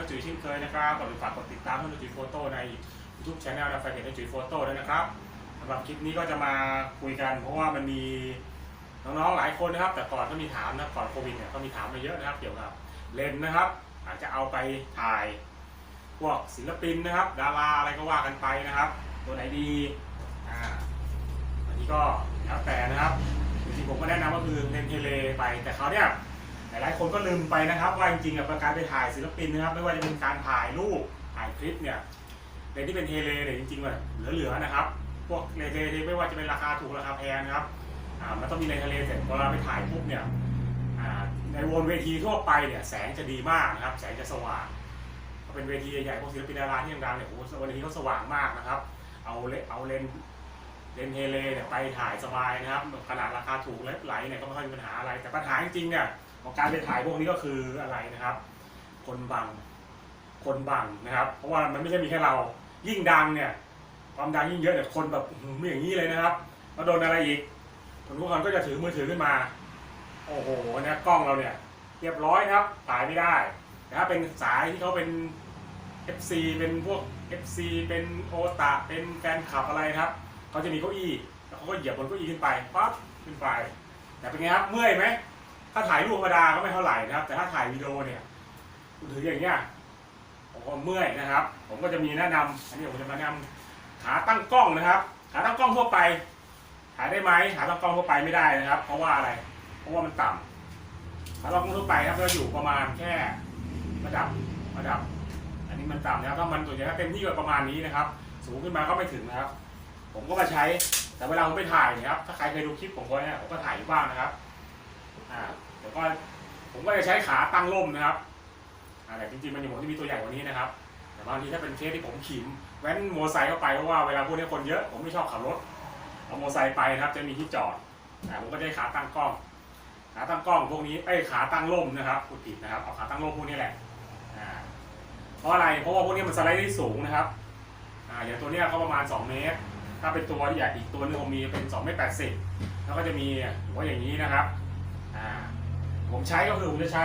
น้าจุ๋ยเช่นเคยนะครับก่อนอื่นฝากกดติดตามน้าจุ๋ยโฟโต้ใน YouTube Channel และแฟนเพจน้าจุ๋ยโฟโต้ด้วยนะครับสำหรับคลิปนี้ก็จะมาคุยกันเพราะว่ามันมีน้องๆหลายคนนะครับ แต่ก่อนก็มีถามนะก่อนโควิดเนี่ยก็มีถามมาเยอะนะครับเกี่ยวกับเลนส์นะครับ อาจจะเอาไปถ่ายพวกศิลปินนะครับ ดาราอะไรก็ว่ากันไปนะครับ ตัวไหนดีอ่าอันนี้ก็แล้วแต่นะครับจริงๆผมก็แนะนำก็คือเลนส์เทเลไปแต่เขาเนี่ย หลายๆคนก็ลืมไปนะครับว่าจริงๆกับการไปถ่ายศิลปินนะครับ ไม่ว่าจะเป็นการถ่ายรูปถ่ายคลิปเนี่ยเลนที่เป็นเทเลเนี่ยจริงๆว่าเหลือๆนะครับ พวกเลนเทเลไม่ว่าจะเป็นราคาถูกราคาแพงนะครับอ่ามันต้องมีเลนส์เลเสร็จเวลาไปถ่ายปุ๊บเนี่ยอ่าในวนเวทีทั่วไปเนี่ยแสงจะดีมากนะครับ แสงจะสว่างเป็นเวทีใหญ่ๆพวกศิลปินดาราที่ดังๆเนี่ยโอ้โหวันนี้เขาสว่างมากนะครับ เอาเลเอาเลนเลนเทเลเนี่ยไปถ่ายสบายนะครับขนาดราคาถูกและไหลเนี่ยก็ไม่ค่อยมีปัญหาอะไร แต่ปัญหาจริงๆเนี่ย ของการไปถ่ายพวกนี้ก็คืออะไรนะครับ คนบัง คนบังนะครับ เพราะว่ามันไม่ใช่มีแค่เรา ยิ่งดังเนี่ย ความดังยิ่งเยอะเนี่ยคนแบบอื้อย่างนี้เลยนะครับมาโดนอะไรอีกคนทุกคนก็จะถือมือถือขึ้นมา โอ้โหเนี่ยกล้องเราเนี่ย เรียบร้อยครับถ่ายไม่ได้แต่ถ้าเป็นสายที่เขาเป็น FC เป็นพวก FC เป็นโอตาเป็นแฟนคลับอะไรครับเขาจะมีเก้าอี้แล้วเขาก็เหยียบบนเก้าอี้ขึ้นไปปั๊บขึ้นไป แต่เป็นไงครับเมื่อยไหม ถ้าถ่ายรูปธรรมดาก็ไม่เท่าไหร่นะครับ แต่ถ้าถ่ายวิดีโอเนี่ยคุณถืออย่างเงี้ยผมก็เมื่อยนะครับ ผมก็จะมีแนะนำอันนี้ผมจะมาแนะนำขาตั้งกล้องนะครับขาตั้งกล้องทั่วไปถ่ายได้ไหมขาตั้งกล้องทั่วไปไม่ได้นะครับ เพราะว่าอะไร เพราะว่ามันต่ำขาตั้งกล้องทั่วไปครับก็อยู่ประมาณแค่ระดับระดับ อันนี้มันต่ำนะครับถ้ามันตัวใหญ่ถ้าเต็มที่ก็ประมาณนี้นะครับ สูงขึ้นมาก็ไม่ถึงนะครับ ผมก็มาใช้แต่เวลาผมไปถ่ายนี่ยครับ ถ้าใครเคยดูคลิปผมเนี่ยผมก็ถ่ายอยู่บ้างนะครับ อ่าแต่ก็ผมก็จะใช้ขาตั้งร่มนะครับอ่าแต่จริงๆมันอยู่ผมจะมีตัวใหญ่กว่านี้นะครับ แต่บางทีถ้าเป็นเคสที่ผมขิมแว้นมอไซค์เข้าไปเพราะว่าเวลาพวกนี้คนเยอะผมไม่ชอบขับรถเอามอไซค์ไปนะครับ จะมีที่จอดอ่าผมก็จะใช้ขาตั้งกล้อง ขาตั้งกล้องพวกนี้เอ้ขาตั้งร่มนะครับพูดผิดนะครับเอาขาตั้งร่มพวกนี้แหละอ่าเพราะอะไรเพราะว่าพวกนี้มันสไลด์ได้สูงนะครับอ่าอย่างตัวเนี้ยก็ประมาณ 2 เมตรถ้าเป็นตัวที่ใหญ่อีกตัวหนึงผมมีเป็น2เมตร80แล้วก็จะมีหัวอย่างนี้นะครับ อ่าผมใช้ก็คือผมจะใช้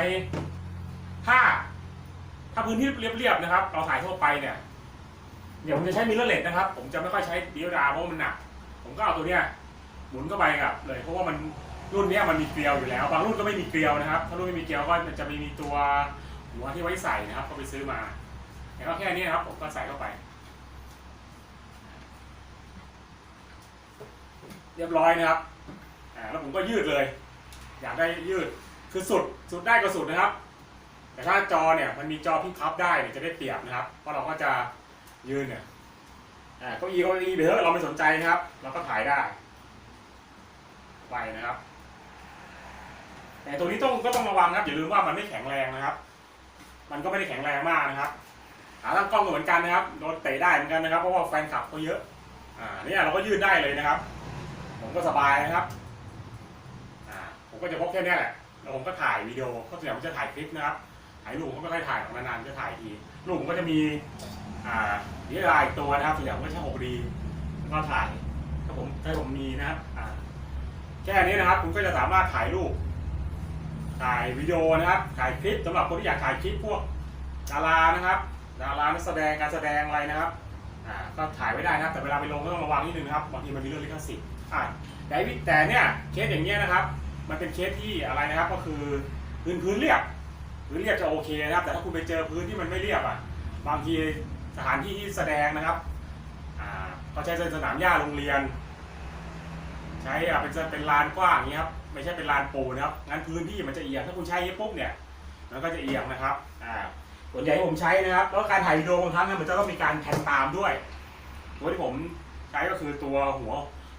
ถ้า ถ้าพื้นที่เรียบๆนะครับ เราถ่ายทั่วไปเนี่ยเดี๋ยวผมจะใช้มิเรอร์เลสนะครับ ผมจะไม่ค่อยใช้ดิวดาเพราะมันหนัก ผมก็เอาตัวเนี้ยหมุนเข้าไปกับเลยเพราะว่ามันรุ่นเนี้ยมันมีเกลียวอยู่แล้ว บางรุ่นก็ไม่มีเกลียวนะครับ ถ้ารุ่นไม่มีเกลียวก็จะไมีมีตัวหัวที่ไว้ใส่นะครับ ก็ไปซื้อมาแล้วก็แค่นี้นะครับ ผมก็ใส่เข้าไป เรียบร้อยนะครับแล้วผมก็ยืดเลย อยากได้ยืดคือสุดสุดได้ก็สุดนะครับ แต่ถ้าจอเนี่ยมันมีจอพิกพับได้เนี่ยจะได้เปรียบนะครับ เพราะเราก็จะยืนเนี่ยอ่าเก้าอี้เก้าอี้ไปเถอะเราไม่สนใจนะครับ เราก็ถ่ายได้ไปนะครับแต่ตัวนี้ต้องก็ต้องระวังนะครับอย่าลืมว่ามันไม่แข็งแรงนะครับ มันก็ไม่ได้แข็งแรงมากนะครับขาตั้งกล้องเหมือนกันนะครับโดนเตะได้เหมือนกันนะครับเพราะว่าแฟนคลับเขาเยอะอ่าเนี่ยเราก็ยืดได้เลยนะครับ ผมก็สบายนะครับ ผมก็จะพกแค่เนี้ยแหละแล้วผมก็ถ่ายวิดีโอก็ส่วนใหญ่ผมจะถ่ายคลิปนะครับถ่ายรูปผมก็ไม่ค่อยถ่ายหรอกนานๆจะถ่ายทีรูปผมก็จะมีอ่านี่ลายตัวนะครับส่วนใหญ่ผมก็ใช้หกดีแล้วก็ถ่ายถ้าผมถ้าผมมีนะครับอ่าแค่นี้นะครับคุณก็จะสามารถถ่ายรูปถ่ายวิดีโอนะครับถ่ายคลิปสำหรับคนที่อยากถ่ายคลิปพวกดารานะครับดารานักแสดงการแสดงอะไรนะครับอ่าก็ถ่ายไว้ได้นะครับ แต่เวลาไปลงก็ต้องระวังนิดนึงนะครับบางทีมันมีเรื่องลิขสิทธิ์อ่าแต่แต่เนี่ยเคสอย่างเงี้ยนะครับ มันเป็นเคสที่อะไรนะครับ ก็คือพื้นพื้นเรียบพื้นเรียบจะโอเคนะครับ แต่ถ้าคุณไปเจอพื้นที่มันไม่เรียบอะ บางทีสถานที่ที่แสดงนะครับอ่าเขาใช้เป็นสนามหญ้าโรงเรียน ใช้อะเป็นเป็นลานกว้างอย่างนี้ครับไม่ใช่เป็นลานปูนะครับงั้นพื้นที่มันจะเอียงถ้าคุณใช้ปุ๊บเนี่ยมันก็จะเอียงนะครับอ่าส่วนใหญ่ผมใช้นะครับแล้วการถ่ายวิดีโอบางครั้งเนี่ยมันจะต้องมีการแพนตามด้วยตัวที่ผมใช้ก็คือตัวหัว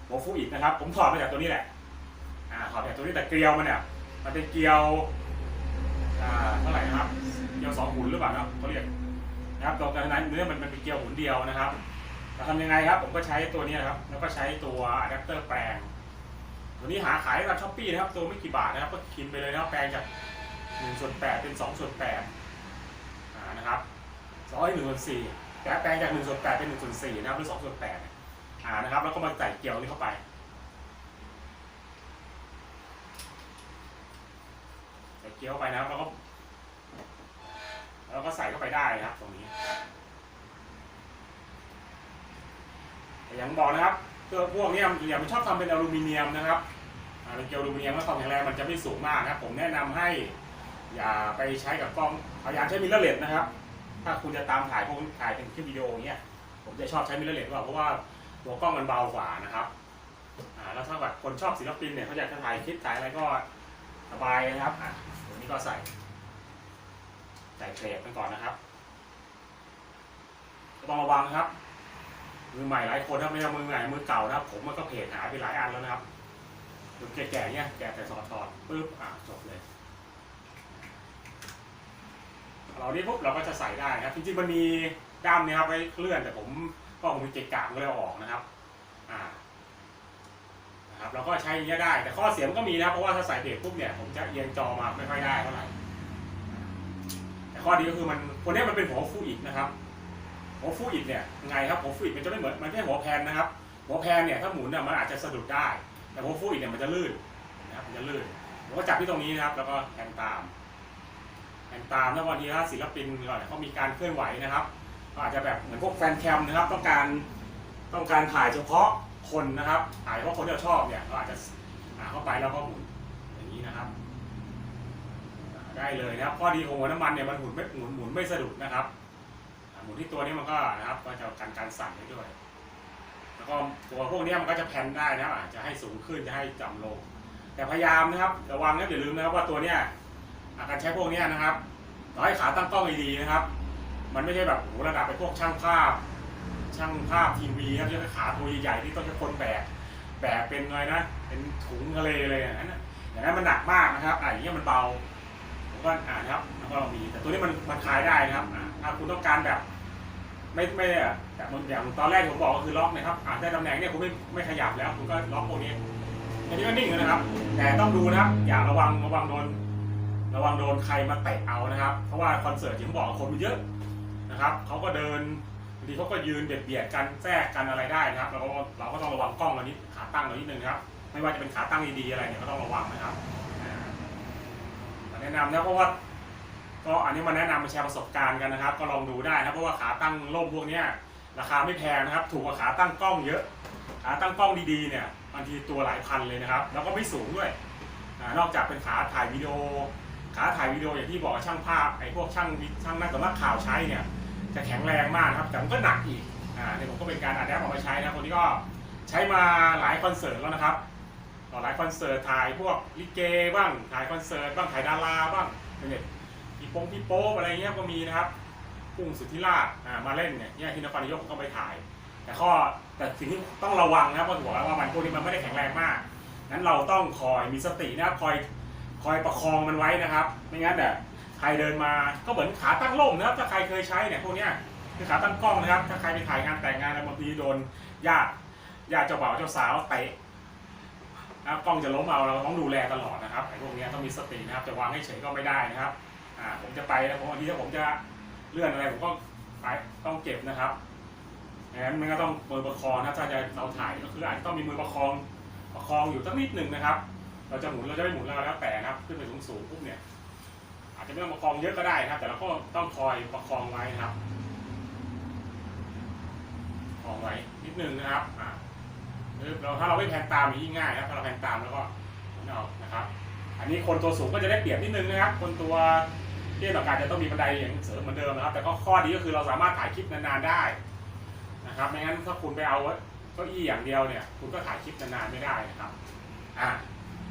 หัวฟูอิดนะครับ ผมถอดมาจากตัวนี้แหละ อ่าถอดมาจากตัวนี้แต่เกลียวมันเนี่ยมันเป็นเกลียวอ่าเท่าไหร่นะครับเกลียวสองหุ่นหรือเปล่าครับเขาเรียกนะครับตรงกันนั้นเนื้อมันมันเป็นเกลียวหุ่นเดียวนะครับจะทำยังไงครับ ผมก็ใช้ตัวนี้นะครับ แล้วก็ใช้ตัวอะแดปเตอร์แปลง ตัวนี้หาขายตามช้อปปี้นะครับ ตัวไม่กี่บาทนะครับ ก็คิมไปเลยนะครับแปลงจาก1ส่วน8เป็น2ส่วน8อ่านะครับ2ให้1ส่วน4แต่แปลงจาก1ส่วน8เป็น1ส่วน4นะครับหรือ2ส่วน8เนี่ยอ่านะครับ แล้วก็มาใส่เกลียวนี้เข้าไป ใส่ เกลียวไปนะครับแล้วก็แล้วก็ใส่เข้าไปได้นะครับ ตรงนี้แต่อย่างบอกนะครับตัวพวกนี้อย่าไปชอบทำเป็นอลูมิเนียมนะครับอ่าเป็นเกลียวอลูมิเนียมแล้วความแข็งแรงมันจะไม่สูงมากนะครับ ผมแนะนำให้ อย่าไปใช้กับกล้องพยายามใช้มิเรอร์เลสนะครับ ถ้าคุณจะตามถ่ายพวกถ่ายเป็นคลิปวิดีโออย่างเงี้ยผมจะชอบใช้มิเรอร์เลสว่าเพราะว่าตัวกล้องมันเบากว่านะครับอ่าแล้วถ้าแบบคนชอบศิลปินเนี่ยเขาอยากจะถ่ายคลิปถ่ายอะไรก็สบายนะครับอะตัวนี้ ก็ใส่ ใส่เทรดไปก่อนนะครับก็ต้องระวังนะครับ มือใหม่หลายคนถ้าไม่ใช่มือใหม่มือเก่านะครับผมมันก็เพจหายไปหลายอันแล้วนะครับดูแก่ๆเนี่ยแก่แต่สอดถอดปุ๊บอะจบเลย เรานี้ปุ๊บเราก็จะใส่ได้นะครับ จริงๆมันมีด้ามนี่ยครับไว้เลื่อนแต่ผมก็ผมมีเกะกะผมก็เลยออกนะครับ อ่า นะครับเราก็ใช้อย่างเงี้ยได้ แต่ข้อเสียมันก็มีนะเพราะว่าถ้าใส่เบรกปุ๊บเนี่ยผมจะเอียงจอมาไม่ค่อยได้เท่าไหร่แต่ข้อดีก็คือมันคนนี้มันเป็นหัวฟูอิดนะครับหัวฟูอิดเนี่ยไงครับหัวฟูอิดมันจะไม่เหมือนมันไม่หัวแพนนะครับ หัวแพนเนี่ยถ้าหมุนเนี่ยมันอาจจะสะดุดได้ แต่หัวฟูอิดเนี่ยมันจะลื่นนะครับมันจะลื่นผมก็จับที่ตรงนี้นะครับ แล้วก็แทงตามแทงตามถ้าวันนี้ถ้าศิลปินก่อนเขามีการเคลื่อนไหวนะครับก็อาจจะแบบเหมือนพวกแฟนแคมนะครับต้องการต้องการถ่ายเฉพาะ คนนะครับถ่ายเฉพาะคนที่เราชอบเนี่ยก็อาจจะอ่าเข้าไปแล้วก็หมุนอย่างนี้นะครับ ได้เลยนะครับข้อดีของหัวน้ำมันเนี่ยมันหมุนไม่หมุนหมุนไม่สะดุดนะครับหมุนที่ตัวนี้มันก็นะครับก็จะกันการสั่นได้ด้วย แล้วก็ตัวพวกนี้มันก็จะแพนได้นะครับอาจจะให้สูงขึ้นจะให้ต่ำลง แต่พยายามนะครับระวังนะอย่าลืมนะครับว่าตัวเนี้ยการใช้พวกนี้นะครับต่อให้ขาตั้งกล้องดีๆนะครับ มันไม่ใช่แบบโอ้โหระดับไปพวกช่างภาพ ช่างภาพทีวีครับที่ขาตัวใหญ่ๆที่ต้องใช้คนแบกแบกเป็นไงนะ เป็นถุงทะเลเลยอย่างนั้นอย่างนั้นมันหนักมากนะครับอะอย่างเงี้ยมันเบาผมก็อ่านครับแล้วก็เรามีแต่ตัวนี้มันมันคลายได้นะครับอ่าถ้าคุณต้องการแบบ ไม่ไม่แบบอย่างตอนแรกผมบอกก็คือล็อกนะครับอ่าได้ตำแหน่งเนี่ยคุณไม่ไม่ขยับแล้วคุณก็ล็อกพวกนี้อันนี้ก็นิ่งนะครับ แต่ต้องดูนะครับ อย่าระวังระวังโดนระวังโดนใครมาเตะเอานะครับ เพราะว่าคอนเสิร์ตที่ผมบอกคนมันเยอะนะครับเขาก็เดิน บางทีเขาก็ยืนเบียดเบียดกันแทรกกันอะไรได้นะครับเราก็เราก็ต้องระวังกล้องเรานิดขาตั้งเรานิดนึงนะครับ ไม่ว่าจะเป็นขาตั้งดีๆอะไรเนี่ยก็ต้องระวังนะครับแนะนำนะเพราะว่าก็อันนี้มาแนะนำมาแชร์ประสบการณ์กันนะครับ ก็ลองดูได้นะเพราะว่าขาตั้งร่มพวกเนี้ยราคาไม่แพงนะครับ ถูกกว่าขาตั้งกล้องเยอะ ขาตั้งกล้องดีๆเนี่ยบางทีตัวหลายพันเลยนะครับ แล้วก็ไม่สูงด้วยอนอกจากเป็นขาถ่ายวิดีโอขาถ่ายวิดีโออย่างที่บอกช่างภาพไอ้พวกช่างช่างนักสำนักข่าวใช้เนี่ย จะแข็งแรงมากครับแต่มันก็หนักอีกอ่าเนี่ยผมก็เป็นการอัดแอปออกมาใช้นะคนนี้ก็ใช้มาหลายคอนเสิร์ตแล้วนะครับหลายคอนเสิร์ตถ่ายพวกลิเกบ้างถ่ายคอนเสิร์ตบ้างถ่ายดาราบ้างเนี่ยพี่โป้งพี่โป๊อะไรเงี้ยก็มีนะครับกุ้งสุทธิราชอ่ามาเล่นเนี่ยเนี่ยที่นครนายกก็ไปถ่าย แต่ข้อแต่สิ่งที่ต้องระวังนะครับเพราะบอกแล้วว่ามันพวกนี้มันไม่ได้แข็งแรงมากนั้นเราต้องคอยมีสตินะครับคอยคอยประคองมันไว้นะครับ ไม่งั้นเนี่ย ใครเดินมาก็เหมือนขาตั้งร่มนะครับ ถ้าใครเคยใช้เนี่ยพวกเนี้ยคือขาตั้งกล้องนะครับ ถ้าใครไปถ่ายงานแต่งงานแล้วบางทีโดนญาติญาติเจ้าบ่าวเจ้าสาวเตะนะครับกล้องจะล้มเอาเราต้องดูแลตลอดนะครับไอ้พวกเนี้ยต้องมีสตินะครับจะวางให้เฉยก็ไม่ได้นะครับอ่าผมจะไปนะผมบางทีถ้าผมจะเลื่อนอะไรผมก็ไปต้องเก็บนะครับงั้นมันก็ต้องมือประคองนะถ้าจะเราถ่ายก็คืออาจจะต้องมีมือประคองประคองอยู่สักนิดหนึ่งนะครับ เราจะหมุนเราจะไม่หมุนเราแล้วแต่นะครับ ขึ้นไปสูงสูงๆปุ๊บเนี่ย อาจจะไม่ต้องประคองเยอะก็ได้นะครับ แต่เราก็ต้องคอยประคองไว้นะครับประคองไว้นิดหนึงนะครับอ่าหรือเราถ้าเราไม่แพนตามมันยิ่งง่ายนะครับถ้าเราแพนตามแล้วก็หมุนเอานะครับ อันนี้คนตัวสูงก็จะได้เปรียบนิดนึงนะครับ คนตัวเตี้ยต่อการจะต้องมีบันไดอย่างเสริมเหมือนเดิมนะครับ แต่ก็ข้อดีก็คือเราสามารถถ่ายคลิปนานๆได้นะครับไม่งั้นถ้าคุณไปเอาเก้าอี้อย่างเดียวเนี่ย คุณก็ถ่ายคลิปนานๆไม่ได้นะครับอ่า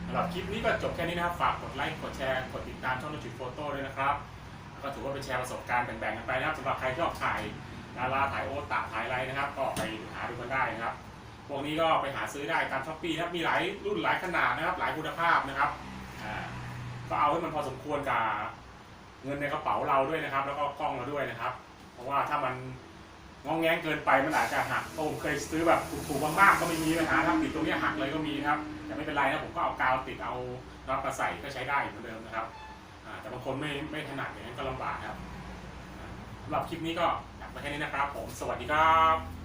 สำหรับคลิปนี้ก็จบแค่นี้นะครับ ฝากกดไลค์กดแชร์กดติดตามช่องนจิโฟโต้ด้วยนะครับก็ถือว่าเป็นแชร์ประสบการณ์แบ่งๆกันไปนะครับสำหรับใครที่ชอบถ่ายดาราถ่ายโอตาถ่ายอะไรนะครับ ก็ไปหาดูกันได้นะครับพวกนี้ก็ไปหาซื้อได้ตามช้อปปี้นะครับมีหลายรุ่นหลายขนาดนะครับ หลายคุณภาพนะครับก็เอาให้มันพอสมควรกับเงินในกระเป๋าเราด้วยนะครับ แล้วก็กล้องเราด้วยนะครับ เพราะว่าถ้ามัน งองแงงเกินไปมันอาจจะหักโอ้ผมเคยซื้อแบบถูกๆมากๆก็ไม่มีปัญหาครับติดตรงนี้หักเลยก็มีครับแต่ไม่เป็นไรนะผมก็เอากาวติดเอาน็อตมาใส่ก็ใช้ได้เหมือนเดิมนะครับแต่บางคนไม่ไม่ถนัดอย่างนั้นก็ลำบากครับสำหรับคลิปนี้ก็อยากไปแค่นี้นะครับ ผมสวัสดีครับ